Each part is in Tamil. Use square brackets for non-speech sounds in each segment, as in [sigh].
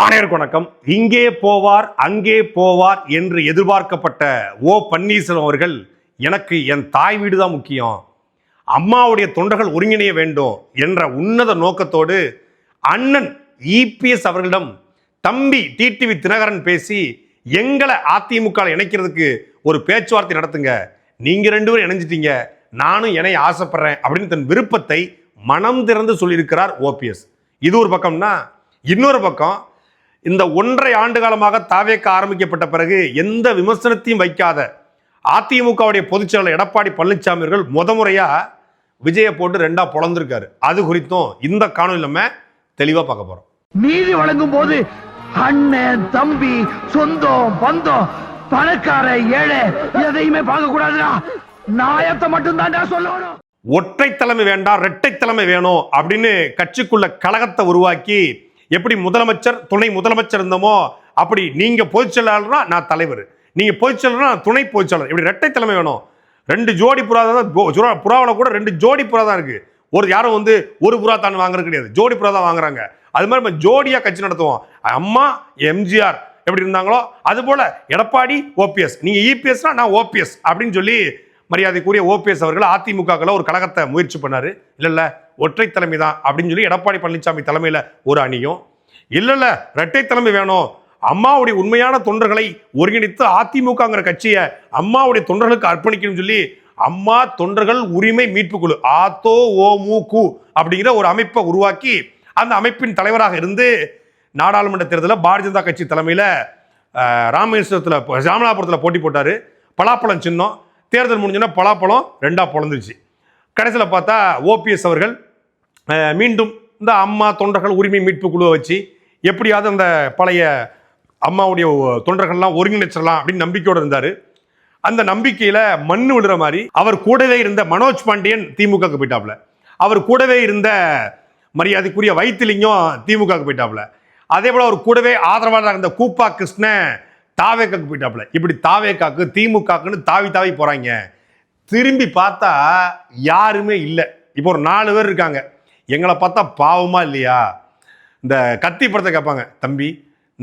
ஆணையருக்கு வணக்கம். இங்கே போவார் அங்கே போவார் என்று எதிர்பார்க்கப்பட்ட ஓ பன்னீர்செல்வம் அவர்கள் எனக்கு என் தாய் வீடு தான் முக்கியம். அம்மாவுடைய தொண்டர்கள் ஒருங்கிணைய வேண்டும் என்ற உன்னத நோக்கத்தோடு அண்ணன் இபிஎஸ் அவர்களிடம் தம்பி டிடிவி தினகரன் பேசி எங்களை அதிமுக இணைக்கிறதுக்கு ஒரு பேச்சுவார்த்தை நடத்துங்க. நீங்க ரெண்டு பேரும் இணைஞ்சிட்டீங்க. நானும் இணைய ஆசைப்படுறேன் அப்படின்னு தன் விருப்பத்தை மனம் திறந்து சொல்லியிருக்கிறார் ஓபிஎஸ் இது ஒரு பக்கம்னா இன்னொரு பக்கம் இந்த ஒன்றரை ஆண்டு காலமாக தாவேக்க ஆரம்பிக்கப்பட்ட பிறகு எந்த விமர்சனத்தையும் வைக்காத அதிமுகவுடைய பொதுச் செயலாளர் எடப்பாடி பழனிசாமி அவர்கள் முத முறையா விஜயை போட்டு ரெண்டா பொழந்திருக்காரு. அது குறித்தும் இந்த காணொலி நம்ம தெளிவா பார்க்க போறோம். நீதி வழங்கும் போது அண்ணன் தம்பி சொந்தம் பந்தம் பணக்கார ஏழை எதையுமே பார்க்க கூடாதுடா. நாயத்தை மட்டும் தான்டா சொல்லணும். ஒற்றை தலைமை வேண்டாம் இரட்டை தலைமை வேணும் அப்படின்னு கட்சிக்குள்ள கழகத்தை உருவாக்கி எப்படி முதலமைச்சர் துணை முதலமைச்சர் இருந்தோமோ அப்படி நீங்க பொதுச் செயலாளர்னா நான் தலைவர். நீங்க பொதுச் செயலாளர்னா நான் துணை பொதுச் செயலாளர். இப்படி ரெட்டை தலைமை வேணும். ரெண்டு ஜோடி புறா தான் புறாவில் கூட ரெண்டு ஜோடி புறா தான் இருக்கு. ஒரு யாரும் வந்து ஒரு புறா தான் வாங்குறது கிடையாது. ஜோடி புறா தான் வாங்குறாங்க. அது மாதிரி நம்ம ஜோடியா கட்சி நடத்துவோம். அம்மா எம்ஜிஆர் எப்படி இருந்தாங்களோ அது போல எடப்பாடி ஓபிஎஸ் நீங்க இபிஎஸ்னா நான் ஓபிஎஸ் அப்படின்னு சொல்லி மரியாதைக்குரிய ஓபிஎஸ் அவர்கள் அதிமுகவில் ஒரு கழகத்தை முயற்சி பண்ணாரு. இல்லை இல்லை ஒற்றை தலைமை தான் அப்படின்னு சொல்லி எடப்பாடி பழனிசாமி தலைமையில் ஒரு அணியும். இல்லை இல்லை இரட்டை தலைமை வேணும். அம்மாவுடைய உண்மையான தொண்டர்களை ஒருங்கிணைத்து அதிமுகங்கிற கட்சியை அம்மாவுடைய தொண்டர்களுக்கு அர்ப்பணிக்கணும்னு சொல்லி அம்மா தொண்டர்கள் உரிமை மீட்பு குழு ஆத்தோ ஓ மு கு அப்படிங்கிற ஒரு அமைப்பை உருவாக்கி அந்த அமைப்பின் தலைவராக இருந்து நாடாளுமன்ற தேர்தலில் பாரதிய ஜனதா கட்சி தலைமையில் ராமேஸ்வரத்தில் ராமநாதபுரத்தில் போட்டி போட்டார். பலாப்பழம் சின்னம். தேர்தல் முடிஞ்சோன்னா பலாப்பழம் ரெண்டாக பொழந்துருச்சு. கடைசியில் பார்த்தா ஓபிஎஸ் அவர்கள் மீண்டும் இந்த அம்மா தொண்டர்கள் உரிமை மீட்பு குழுவை வச்சு எப்படியாவது அந்த பழைய அம்மாவுடைய தொண்டர்கள்லாம் ஒருங்கிணைச்சிடலாம் அப்படின்னு நம்பிக்கையோடு இருந்தார். அந்த நம்பிக்கையில் மண்ணு விடுற மாதிரி அவர் கூடவே இருந்த மனோஜ் பாண்டியன் திமுகவுக்கு போயிட்டாப்ல அவர் கூடவே இருந்த மரியாதைக்குரிய வைத்திலிங்கம் திமுகவுக்கு போயிட்டாப்ல அதே போல் அவர் கூடவே ஆதரவாளராக இருந்த கூப்பா கிருஷ்ணன் தாவேக்காக்கு போயிட்டாப்ல இப்படி தாவேக்காக்கு திமுகக்குன்னு தாவி தாவி போகிறாங்க திரும்பி பார்த்தா யாருமே இல்லை. இப்போ ஒரு நாலு பேர் இருக்காங்க. எங்களை பார்த்தா பாவமா இல்லையா? இந்த கத்தி படத்தை கேட்பாங்க தம்பி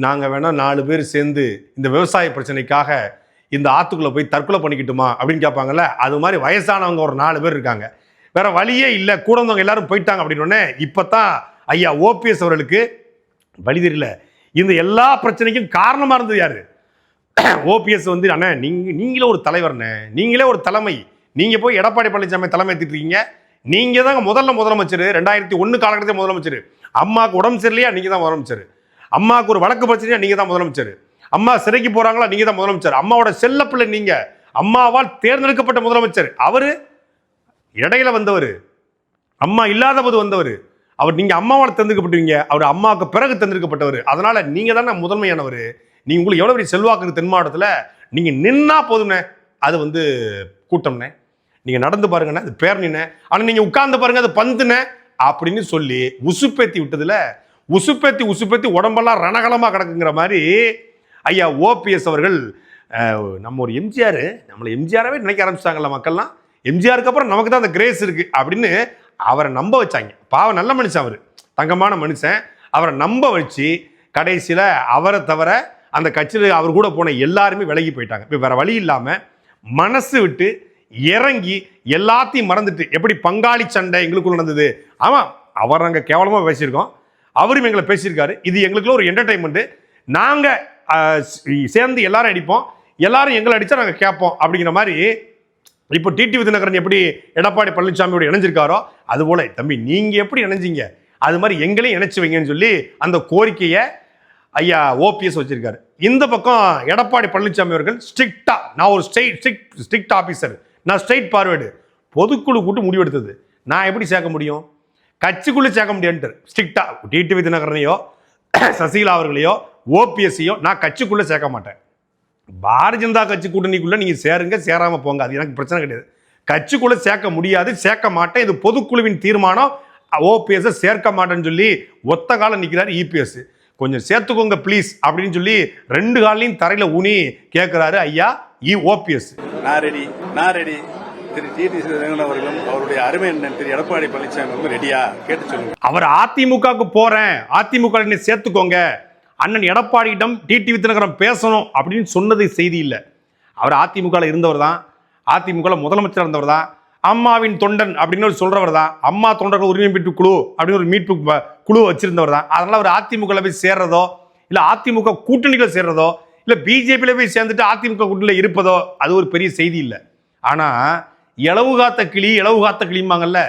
நாங்கள் வேணால் நாலு பேர் சேர்ந்து இந்த விவசாய பிரச்சனைக்காக இந்த ஆற்றுக்குள்ளே போய் தற்கொலை பண்ணிக்கிட்டுமா? அப்படின்னு கேட்பாங்கல்ல. அது மாதிரி வயசானவங்க ஒரு நாலு பேர் இருக்காங்க. வேற வழியே இல்லை. கூட வந்தவங்க எல்லாரும் போயிட்டாங்க அப்படின்னு இப்போ தான் ஐயா ஓபிஎஸ் அவர்களுக்கு வழி தெரியல. இந்த எல்லா பிரச்சனைக்கும் காரணமாக இருந்தது யாரு? [coughs] ஓபிஎஸ் வந்து அண்ணா நீங்கள் நீங்களே ஒரு தலைவர்ண்ணே. நீங்களே ஒரு தலைமை. நீங்கள் போய் எடப்பாடி பழனிசாமி தலைமை ஏற்றிருக்கீங்க நீங்கள் தாங்க முதல்ல முதலமைச்சர். ரெண்டாயிரத்தி ஒன்று காலகட்டத்தில் முதலமைச்சர். அம்மாவுக்கு உடம்பு சரியில்லையா? நீங்கள் தான் முதலமைச்சர். அம்மாவுக்கு ஒரு வழக்கு பிரச்சனையா? நீங்கள் தான் முதலமைச்சர். அம்மா சிறைக்கு போகிறாங்களா நீங்கள் தான் முதலமைச்சர். அம்மாவோட செல்ல பிள்ளை நீங்கள் அம்மாவால் தேர்ந்தெடுக்கப்பட்ட முதலமைச்சர். அவர் இடையில வந்தவர். அம்மா இல்லாத போது வந்தவர். அவர் நீங்கள் அம்மாவால் தேர்ந்தெடுக்கப்பட்டவங்க அவர் அம்மாவுக்கு பிறகு தேர்ந்தெடுக்கப்பட்டவர். அதனால் நீங்கள் தானே முதன்மையானவர். நீங்க உங்களுக்கு எவ்வளவு பெரிய செல்வாக்கு இருக்கு தென் மாவட்டத்தில் நீங்க நின்னா போதும்ண்ணே அது வந்து கூட்டம்ண்ணே நீங்க நடந்து பாருங்கண்ணே அது பேரணிண்ணே ஆனா நீங்க உட்கார்ந்து பாருங்க அது பந்துண்ணே அப்படின்னு சொல்லி உசுப்பேத்தி விட்டதுல உசுப்பேத்தி உசுப்பேத்தி உடம்பெல்லாம் ரணகலமா கிடக்குங்கிற மாதிரி ஐயா ஓபிஎஸ் அவர்கள் நம்ம ஒரு எம்ஜிஆர் நம்மளை எம்ஜிஆராகவே நினைக்க ஆரம்பிச்சிட்டாங்கல்ல மக்கள்லாம். எம்ஜிஆருக்கு அப்புறம் நமக்கு தான் அந்த கிரேஸ் இருக்கு அப்படின்னு அவரை நம்ப வச்சாங்க. பாவம் நல்ல மனுஷன் அவர். தங்கமான மனுஷன். அவரை நம்ப வச்சு கடைசியில் அவரை தவிர அந்த கட்சியில் அவர் கூட போன எல்லாருமே விலகி போயிட்டாங்க. இப்போ வேற வழி இல்லாமல் மனசு விட்டு இறங்கி எல்லாத்தையும் மறந்துட்டு எப்படி பங்காளி சண்டை எங்களுக்குள்ள நடந்தது. ஆமாம் அவர் நாங்கள் கேவலமாக பேசியிருக்கோம். அவரும் எங்களை பேசியிருக்காரு. இது எங்களுக்குள்ள ஒரு என்டர்டைன்மெண்ட்டு நாங்கள் சேர்ந்து எல்லாரும் அடிப்போம். எல்லாரும் எங்களை அடித்தா நாங்கள் கேட்போம் அப்படிங்கிற மாதிரி இப்போ டிடிவி தினகரன் எப்படி எடப்பாடி பழனிசாமியோட இணைஞ்சிருக்காரோ அது போல தம்பி நீங்கள் எப்படி இணைஞ்சீங்க? அது மாதிரி எங்களையும் இணைச்சி வைங்கன்னு சொல்லி அந்த கோரிக்கையை ஐயா ஓபிஎஸ் வச்சிருக்காரு. இந்த பக்கம் எடப்பாடி பழனிசாமி அவர்கள் ஸ்ட்ரிக்டா நான் ஒரு ஸ்ட்ரெயிட் ஸ்ட்ரிக்ட் ஸ்ட்ரிக்ட் ஆஃபீஸர் நான் ஸ்ட்ரெயிட் பார்வேர்டு பொதுக்குழு கூட்டு முடிவெடுத்தது. நான் எப்படி சேர்க்க முடியும்? கட்சிக்குள்ளே சேர்க்க முடியான்ட்டு ஸ்ட்ரிக்டா டிடிவி தினகரனையோ [coughs] சசிகலா அவர்களையோ ஓபிஎஸ்ஸையோ நான் கட்சிக்குள்ளே சேர்க்க மாட்டேன். பாரதிய ஜனதா கட்சி கூட்டணிக்குள்ளே நீங்கள் சேருங்க சேராமல் போங்க. அது எனக்கு பிரச்சனை கிடையாது. கட்சிக்குள்ளே சேர்க்க முடியாது சேர்க்க மாட்டேன். இது பொதுக்குழுவின் தீர்மானம். ஓபிஎஸ்ஸை சேர்க்க மாட்டேன்னு சொல்லி ஒத்த காலம் நிற்கிறார் இபிஎஸ் கொஞ்சம் சேர்த்துக்கோங்க ப்ளீஸ் அப்படின்னு சொல்லி ரெண்டு காலையும் தரையில ஊனி கேட்கிறாரு ஐயா இ. ஓபிஎஸ் நான் ரெடி நான் ரெடி திரு. அவர்களும் அவருடைய அருமை அண்ணன் திரு. எடப்பாடி பழனிசாமி அவர்களும் ரெடியா கேட்டு சொல்லுங்க அவர் அதிமுகவுக்கு போறேன் அதிமுக சேர்த்துக்கோங்க. அண்ணன் எடப்பாடியிடம் டிடிவி தினகரன் பேசணும் அப்படின்னு சொன்னது செய்தி இல்லை. அவர் அதிமுகவில் இருந்தவர் தான் அதிமுகவில் முதலமைச்சர் இருந்தவர் தான். அம்மாவின் தொண்டன் அப்படின்னு ஒரு சொல்றவர் தான். அம்மா தொண்டர்கள் உரிமை மீட்பு குழு அப்படின்னு ஒரு மீட்பு குழு வச்சிருந்தவர் தான். அதனால அவர் அதிமுகவில் போய் சேர்றதோ இல்லை அதிமுக கூட்டணிகள் சேர்றதோ இல்லை பிஜேபியில் போய் சேர்ந்துட்டு அதிமுக கூட்டணியில் இருப்பதோ அது ஒரு பெரிய செய்தி இல்லை. ஆனால் இளவு காத்த கிளி இளவு காத்த கிளிம்பாங்கல்ல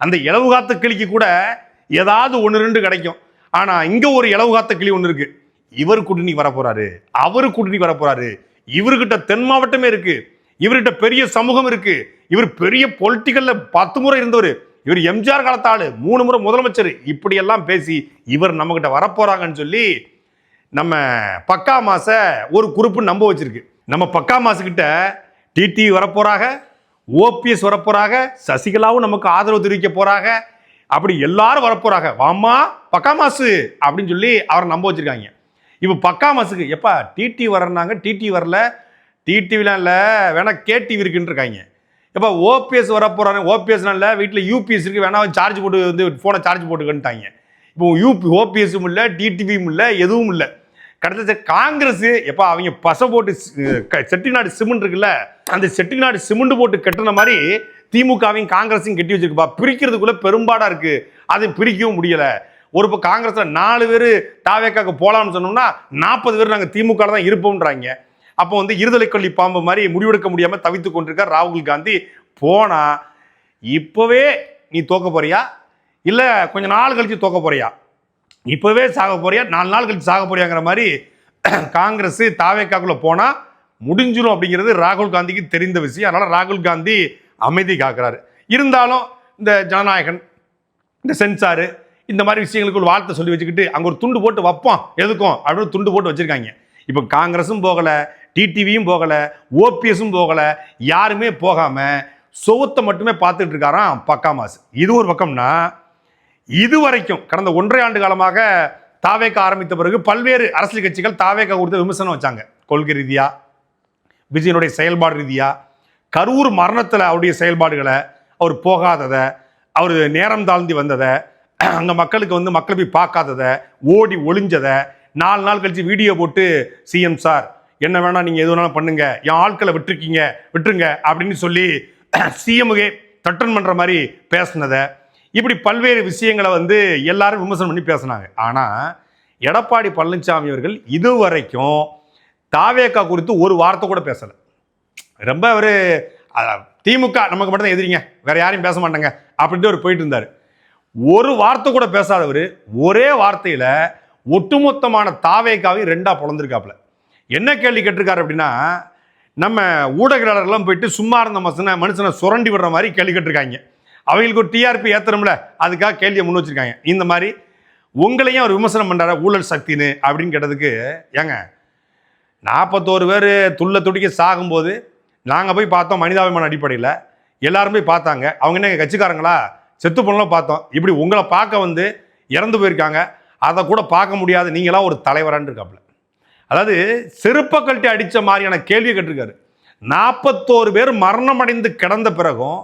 அந்த இளவு காத்த கிளிக்கு கூட ஏதாவது ஒன்று ரெண்டு கிடைக்கும். ஆனால் இங்கே ஒரு இளவு காத்த கிளி ஒன்று இருக்கு. இவர் கூட்டணி வர போறாரு அவர் கூட்டணி வர போறாரு இவர்கிட்ட தென் மாவட்டமே இருக்கு. இவர்கிட்ட பெரிய சமூகம் இருக்கு. இவர் பெரிய பொலிட்டிக்கல்ல பத்து முறை இருந்தவர். இவர் எம்ஜிஆர் காலத்து மூணு முறை முதலமைச்சர். இப்படி எல்லாம் பேசி இவர் நம்ம கிட்ட வரப்போறாங்கன்னு சொல்லி நம்ம பக்கா மாச ஒரு குறிப்பு நம்ப வச்சிருக்கு. நம்ம பக்கா மாசுக்கிட்ட டிடி வரப்போறாங்க ஓபிஎஸ் வரப்போறாங்க சசிகலாவும் நமக்கு ஆதரவு தெரிவிக்க போறாங்க அப்படி எல்லாரும் வரப்போறாங்க வாமா பக்கா மாசு அப்படின்னு சொல்லி அவரை நம்ப வச்சிருக்காங்க. இப்போ பக்கா மாசுக்கு எப்பா டிடி வரனாங்க டிடி வரல. டிடிவிலாம் இல்லை வேணா கேடிவி இருக்குன்னு இருக்காங்க இப்போ ஓபிஎஸ் வர போகிறாங்க ஓபிஎஸ்லாம் இல்லை வீட்டில் யூபிஎஸ் இருக்குது வேணா சார்ஜ் போட்டு வந்து ஃபோனை சார்ஜ் போட்டுக்கன்ட்டாங்க. இப்போ யூபி ஓபிஎஸும் இல்லை டிடிவியும் இல்லை எதுவும் இல்லை. கடைசி காங்கிரஸ் எப்போ அவங்க பசை போட்டு க- செட்டிநாடு சிமெண்ட் இருக்குல்ல அந்த செட்டிநாடு சிமெண்ட் போட்டு கட்டின மாதிரி திமுகவையும் காங்கிரஸையும் கட்டி வச்சிருக்குப்பா. பிரிக்கிறதுக்குள்ள பெரும்பாடாக இருக்கு. அதை பிரிக்கவும் முடியலை. ஒரு இப்போ காங்கிரஸில் நாலு பேர் தாவேக்காக்கு போகலாம்னு சொன்னோம்னா நாற்பது பேர் நாங்கள் திமுக தான் இருப்போம்ன்றாங்க. அப்போ வந்து இருதலை கொல்லி பாம்பு மாதிரி முடிவெடுக்க முடியாமல் தவித்து கொண்டிருக்கார் ராகுல் காந்தி. போனா இப்போவே நீ தோக்க போறியா? இல்லை கொஞ்சம் நாள் கழித்து தோக்க போறியா? இப்போவே சாக போறியா? நாலு நாள் கழித்து சாக போறியாங்கிற மாதிரி [clears throat] காங்கிரஸ் தாவேக்காக்குள்ள போனால் முடிஞ்சிடும் அப்படிங்கிறது ராகுல் காந்திக்கு தெரிந்த விஷயம். அதனால் ராகுல் காந்தி அமைதி காக்கிறாரு. இருந்தாலும் இந்த ஜனநாயகன் இந்த சென்சாரு இந்த மாதிரி விஷயங்களுக்கு ஒரு வார்த்தை சொல்லி வச்சுக்கிட்டு அங்கே ஒரு துண்டு போட்டு வைப்போம். எதுக்கும்? அப்படின்னு துண்டு போட்டு வச்சுருக்காங்க. இப்போ காங்கிரஸும் போகலை. டிடிவியும் போகலை ஓபிஎஸும் போகலை யாருமே போகாமல் சொவத்தை மட்டுமே பார்த்துட்டு இருக்காராம் பக்கா மாசு இது ஒரு பக்கம்னா இது வரைக்கும் கடந்த ஒன்றரை ஆண்டு காலமாக தாவேக்க ஆரம்பித்த பிறகு பல்வேறு அரசியல் கட்சிகள் தாவேக்க கொடுத்த விமர்சனம் வச்சாங்க. கொள்கை ரீதியாக விஜயனுடைய செயல்பாடு ரீதியாக கரூர் மரணத்தில் அவருடைய செயல்பாடுகளை அவர் போகாததை அவர் நேரம் தாழ்ந்தி வந்ததை அங்கே மக்களுக்கு வந்து மக்களை போய் பார்க்காததை ஓடி ஒளிஞ்சதை நாலு நாள் கழித்து வீடியோ போட்டு சிஎம் சார் என்ன வேணா நீங்கள் எது வேணாலும் பண்ணுங்க. என் ஆட்களை விட்டுருக்கீங்க விட்டுருங்க அப்படின்னு சொல்லி சிஎம்முகே தட்டன் பண்ணுற மாதிரி பேசுனதை இப்படி பல்வேறு விஷயங்களை வந்து எல்லாரும் விமர்சனம் பண்ணி பேசுனாங்க. ஆனால் எடப்பாடி பழனிசாமி அவர்கள் இதுவரைக்கும் தாவேக்கா குறித்து ஒரு வார்த்தை கூட பேசலை. ரொம்ப ஒரு திமுக நமக்கு மட்டும் தான் எதிரிங்க வேற யாரையும் பேச மாட்டாங்க அப்படின்ட்டு அவர் போயிட்டு இருந்தார். ஒரு வார்த்தை கூட பேசாதவர் ஒரே வார்த்தையில் ஒட்டுமொத்தமான தாவேக்காவை ரெண்டாக பொழந்திருக்காப்புல என்ன கேள்வி கேட்டிருக்காரு அப்படின்னா நம்ம ஊடகங்களெல்லாம் போயிட்டு சும்மா இருந்த மசனை மனுஷனை சுரண்டி விடுற மாதிரி கேள்வி கேட்டிருக்காங்க. அவங்களுக்கு ஒரு டிஆர்பி ஏற்றணும்ல அதுக்காக கேள்வியை முன் வச்சுருக்காங்க. இந்த மாதிரி உங்களையும் அவர் விமர்சனம் பண்ணுறாரு ஊழல் சக்தின்னு அப்படின்னு கேட்டதுக்கு ஏங்க நாற்பத்தோரு பேர் துள்ள துடிக்க சாகும்போது நாங்கள் போய் பார்த்தோம் மனிதாபிமான அடிப்படையில். எல்லாரும் போய் பார்த்தாங்க. அவங்க என்ன கட்சிக்காரங்களா? செத்து போனலாம் பார்த்தோம். இப்படி உங்களை பார்க்க வந்து இறந்து போயிருக்காங்க. அதை கூட பார்க்க முடியாது. நீங்களாம் ஒரு தலைவரான்னு இருக்காப்புல. அதாவது செருப்ப கழட்டி அடித்த மாதிரியான கேள்வியை கேட்டிருக்காரு. நாற்பத்தோரு பேர் மரணமடைந்து கிடந்த பிறகும்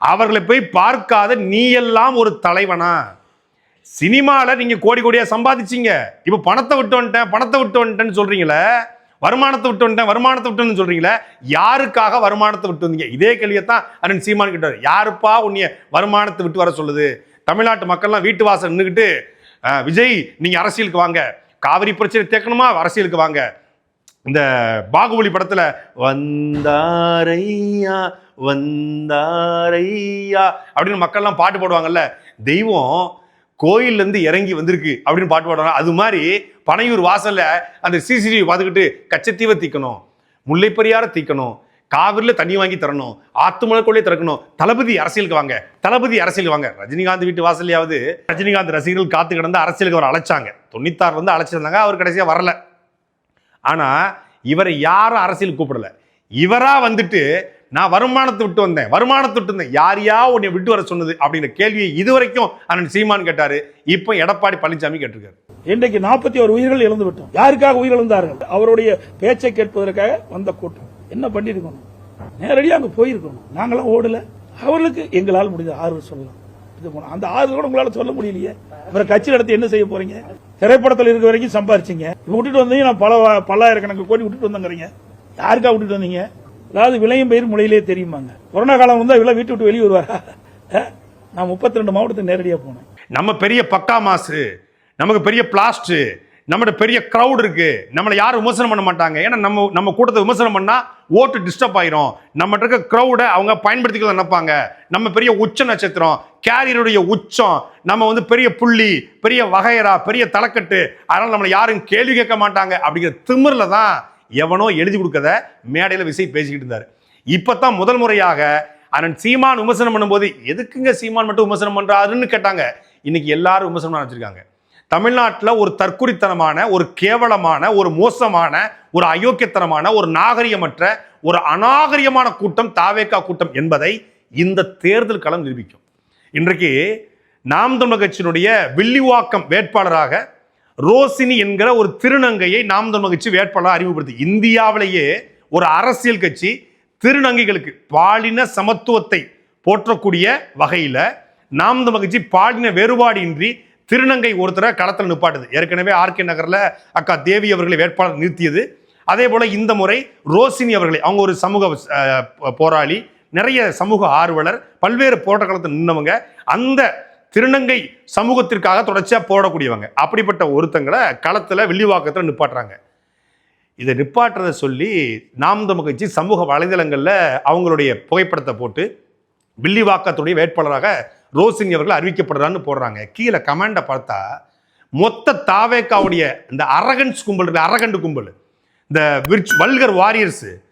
அவர்களை போய் பார்க்காத நீ எல்லாம் ஒரு தலைவனா? சினிமாவில் நீங்கள் கோடி கோடியாக சம்பாதிச்சீங்க. இப்போ பணத்தை விட்டு வந்துட்டேன் பணத்தை விட்டு வந்துட்டேன்னு சொல்கிறீங்களே வருமானத்தை விட்டு வந்துட்டேன் வருமானத்தை விட்டு சொல்கிறீங்களே யாருக்காக வருமானத்தை விட்டு வந்தீங்க? இதே கேள்வியை தான் அண்ணன் சீமான் கிட்டார். யாருப்பா உன்னைய வருமானத்தை விட்டு வர சொல்லுது? தமிழ்நாட்டு மக்கள்லாம் வீட்டு வாசல் நின்றுக்கிட்டு விஜய் நீங்கள் அரசியலுக்கு வாங்க. காவிரி பிரச்சனை தேக்கணுமா? அரசியலுக்கு வாங்க. இந்த பாகுபலி படத்துல வந்தாரையா வந்தாரையா அப்படின்னு மக்கள்லாம் பாட்டு போடுவாங்கல்ல. தெய்வம் கோயில்ல இருந்து இறங்கி வந்திருக்கு அப்படின்னு பாட்டு பாடுவாங்க. அது மாதிரி பனையூர் வாசல்ல அந்த சிசிடிவி பார்த்துக்கிட்டு கச்சத்தீவை தீக்கணும் முல்லைப்பெரியார தீக்கணும் காவிரில தண்ணி வாங்கி தரணும் ஆத்துமலக்குள்ளே திறக்கணும். தளபதி அரசியலுக்கு வாங்க. தளபதி அரசியலுக்கு வாங்க. ரஜினிகாந்த் வீட்டு வாசல்லையாவது ரஜினிகாந்த் ரசிகர்கள் காத்து கிடந்து அரசியலுக்கு அவர் அழைச்சாங்க. தொண்ணூத்தாறு வந்து அழைச்சிருந்தாங்க அவர் கடைசியாக வரல. ஆனால் இவரை யாரும் அரசியல் கூப்பிடல. இவராக வந்துட்டு நான் வருமானத்தை விட்டு வந்தேன் வருமானத்தை விட்டு வந்தேன். யார் யா உன்னை விட்டு வர சொன்னது? அப்படிங்கிற கேள்வியை இதுவரைக்கும் அண்ணன் சீமான் கேட்டாரு. இப்போ எடப்பாடி பழனிசாமி கேட்டிருக்காரு. இன்றைக்கு நாற்பத்தி ஒரு உயிர்கள் இழந்து விட்டோம் யாருக்காக உயிர் இழந்தார்கள்? அவருடைய பேச்சை கேட்பதற்காக வந்த கூட்டம். என்ன பண்ணியிருக்கணும் நேரடியாக அங்கே போயிருக்கணும். நாங்களாம் ஓடல. அவர்களுக்கு எங்களால் முடிஞ்ச ஆறுதல் சொல்லலாம். இது போனோம். அந்த ஆறுதல் கூட உங்களால் சொல்ல முடியலையே. அப்புறம் கட்சி நடத்தி என்ன செய்ய போறீங்க? திரைப்படத்தில் இருக்க வரைக்கும் சம்பாரிச்சீங்க. இப்ப விட்டுட்டு வந்தீங்க நான் பல பல்லாயிரக்கணக்கு கோடி விட்டுட்டு வந்தேங்கிறீங்க. யாருக்கா விட்டுட்டு வந்தீங்க? அதாவது விலையும் பயிர் முறையிலே தெரியுமாங்க. கொரோனா காலம் வந்தால் இவ்வளோ வீட்டு விட்டு வெளியே வருவாரா? நான் முப்பத்தி ரெண்டு மாவட்டத்துக்கு நேரடியாக போனேன். நம்ம பெரிய பக்கா மாசு நமக்கு பெரிய பிளாஸ்ட் நம்மகிட்ட பெரிய க்ரௌட் இருக்கு. நம்மளை யாரும் விமர்சனம் பண்ண மாட்டாங்க. ஏன்னா நம்ம நம்ம கூட்டத்தை விமர்சனம் பண்ணா ஓட்டு டிஸ்டர்ப் ஆயிரும். நம்மகிட்ட இருக்க க்ரௌடை அவங்க பயன்படுத்திக்க நினைப்பாங்க. நம்ம பெரிய உச்ச நட்சத்திரம் கேரியருடைய உச்சம் நம்ம வந்து பெரிய புள்ளி பெரிய வகையரா பெரிய தலைக்கட்டு அதனால நம்மளை யாரும் கேள்வி கேட்க மாட்டாங்க அப்படிங்கிற திமிரில் தான் எவனோ எழுதி கொடுக்கறத மேடையில் விசை பேசிக்கிட்டு இருந்தார். இப்போ தான் முதல் முறையாக அண்ணன் சீமான் விமர்சனம் பண்ணும்போது எதுக்குங்க சீமான் மட்டும் விமர்சனம் பண்ணுறாருன்னு கேட்டாங்க. இன்னைக்கு எல்லாரும் விமர்சனம் வச்சிருக்காங்க தமிழ்நாட்டில் ஒரு தற்குறித்தனமான ஒரு கேவலமான ஒரு மோசமான ஒரு அயோக்கியத்தனமான ஒரு நாகரிகமற்ற ஒரு அநாகரிகமான கூட்டம் தாவேக்கா கூட்டம் என்பதை இந்த தேர்தல் களம் நிரூபிக்கும். இன்றைக்கு நாம் தமிழர் கட்சியினுடைய வில்லிவாக்கம் வேட்பாளராக ரோசினி என்கிற ஒரு திருநங்கையை நாம் தமிழர் கட்சி வேட்பாளராக அறிமுகப்படுத்தி இந்தியாவிலேயே ஒரு அரசியல் கட்சி திருநங்கைகளுக்கு பாலின சமத்துவத்தை போற்றக்கூடிய வகையில் நாம் தமிழர் கட்சி பாலின வேறுபாடு இன்றி திருநங்கை ஒருத்தரை களத்தில் நிப்பாட்டுது. ஏற்கனவே ஆர்கே நகரில் அக்கா தேவி அவர்களை வேட்பாளர் நிறுத்தியது. அதே போல் இந்த முறை ரோசினி அவர்களை அவங்க ஒரு சமூக போராளி நிறைய சமூக ஆர்வலர் பல்வேறு போராட்டத்தில் நின்னவங்க அந்த திருநங்கை சமூகத்திற்காக தொடர்ச்சியாக போடக்கூடியவங்க அப்படிப்பட்ட ஒருத்தங்களை களத்தில் வில்லிவாக்கத்துல நிப்பாட்டுறாங்க. இதை நிப்பாட்டுறதை சொல்லி நாம் தமிழ்ச்சி சமூக வலைதளங்களில் அவங்களுடைய புகைப்படத்தை போட்டு வில்லிவாக்கத்துடைய வேட்பாளராக ரோசிங் அவர்கள் அறிவிக்கப்படுறான்னு போடுறாங்க. கீழே கமெண்டை பார்த்தா மொத்த தாவேக்காவுடைய இந்த அரகன்ஸ் கும்பல் இருக்கு அரகண்டு கும்பல். இந்த விர்ச் வல்கர் வாரியர்ஸ்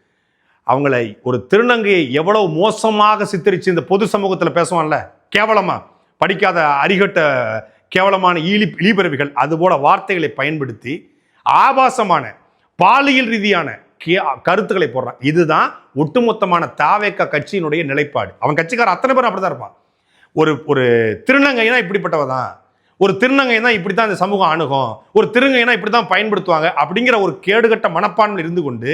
அவங்களை ஒரு திருநங்கையை எவ்வளவு மோசமாக சித்தரித்து இந்த பொது சமூகத்தில் பேசுவான்ல? கேவலமா. படிக்காத அறிகட்ட கேவலமான ஈழி இழிபிறவிகள் அதுபோல வார்த்தைகளை பயன்படுத்தி ஆபாசமான பாலியல் ரீதியான கே- கருத்துக்களை போடுறான். இதுதான் ஒட்டுமொத்தமான தாவேக்கா கட்சியினுடைய நிலைப்பாடு. அவன் கட்சிக்காரன் அத்தனை பேரும் அப்படிதான் இருப்பான். ஒரு ஒரு திருநங்கைனா இப்படிப்பட்டவ தான் ஒரு திருநங்கைனா இப்படி தான் இந்த சமூகம் அணுகும். ஒரு திருநங்கைனா இப்படி தான் பயன்படுத்துவாங்க அப்படிங்கிற ஒரு கேடுகட்ட மனப்பான்மையில் இருந்து கொண்டு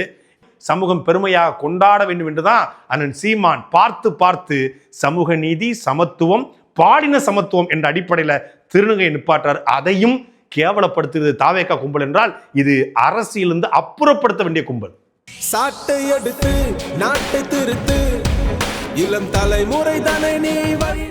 சமூகம் பெருமையாக கொண்டாட வேண்டும் என்றுதான் அண்ணன் சீமான் பார்த்து பார்த்து சமூக நீதி சமத்துவம் பாலின சமத்துவம் என்ற அடிப்படையில் திருநங்கை நிப்பாட்டார் அதையும் கேவலப்படுத்துகிறது தாவேக்கா கும்பல் என்றால் இது அரசியலிருந்து அப்புறப்படுத்த வேண்டிய கும்பல். சாட்டை எடுத்து நாட்டை திருத்து. இளம் தலைமுறை தானே நீ வழி